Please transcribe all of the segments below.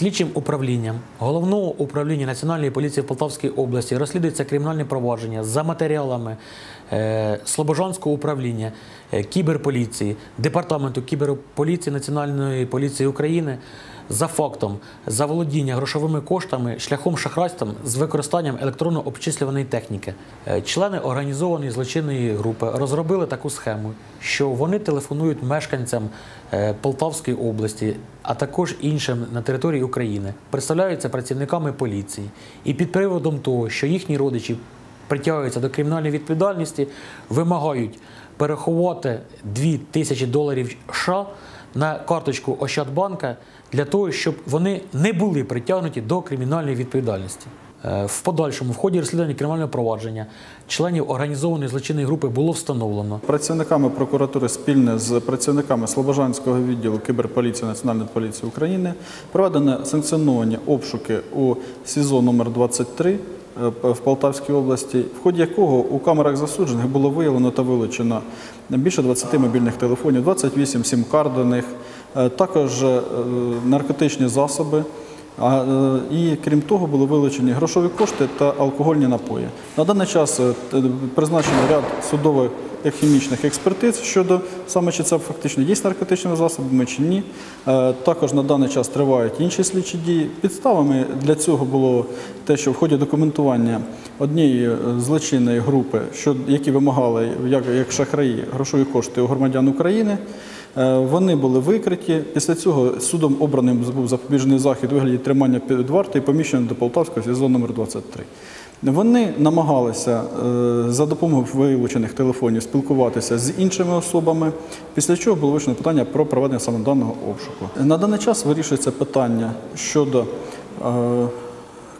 Слідчим управлінням головного управління Національної поліції в Полтавській області розслідується кримінальне провадження за матеріалами е, Слобожанського управління е, кіберполіції, департаменту кіберполіції Національної поліції України за фактом заволодіння грошовими коштами шляхом шахрайства з використанням електронно-обчислюваної техніки. Е, Члени організованої злочинної групи розробили таку схему, що вони телефонують мешканцям е, Полтавської області, а також іншим на території України, представляються працівниками поліції і під приводом того, що їхні родичі притягуються до кримінальної відповідальності, вимагають переховати 2 тисячі доларів США на карточку Ощадбанка для того, щоб вони не були притягнуті до кримінальної відповідальності. Е, В подальшому, в ході розслідування кримінального провадження, членів організованої злочинної групи було встановлено, Працівниками прокуратури спільно з працівниками Слобожанського відділу кіберполіції Національної поліції України проведено санкціоновані обшуки у СІЗО номер 23 е, в Полтавській області, в ході якого у камерах засуджених було виявлено та вилучено більше 20 мобільних телефонів, 28 сім-карт до них, е, також е, наркотичні засоби. Е, І крім того, були вилучені грошові кошти та алкогольні напої. На даний час е, призначено ряд судових хімічних експертиз щодо саме чи це фактично є наркотичними засобами чи ні. Е, Також на даний час тривають інші слідчі дії. Підставами для цього було те, що в ході документування однієї злочинної групи, які вимагали як шахраї грошові кошти у громадян України. Е, Вони були викриті. Після цього судом обраним був запобіжний захід вигляді тримання під вартою і поміщено до Полтавського СІЗО номер 23. Вони намагалися е, за допомогою вилучених телефонів спілкуватися з іншими особами, після чого було вирішено питання про проведення саме даного обшуку. На даний час вирішується питання щодо е,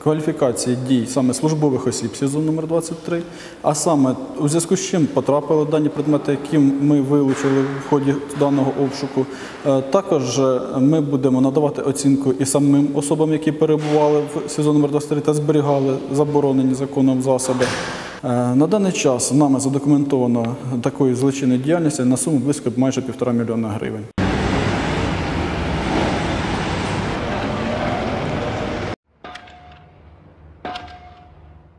кваліфікації дій саме службових осіб СІЗО номер 23, а саме у зв'язку з чим потрапили дані предмети, які ми вилучили в ході даного обшуку. Е, Також е, ми будемо надавати оцінку і самим особам, які перебували в СІЗО номер 23 та зберігали заборонені законом засоби. Е, На даний час нами задокументовано такої злочинної діяльності на суму близько майже півтора мільйона гривень.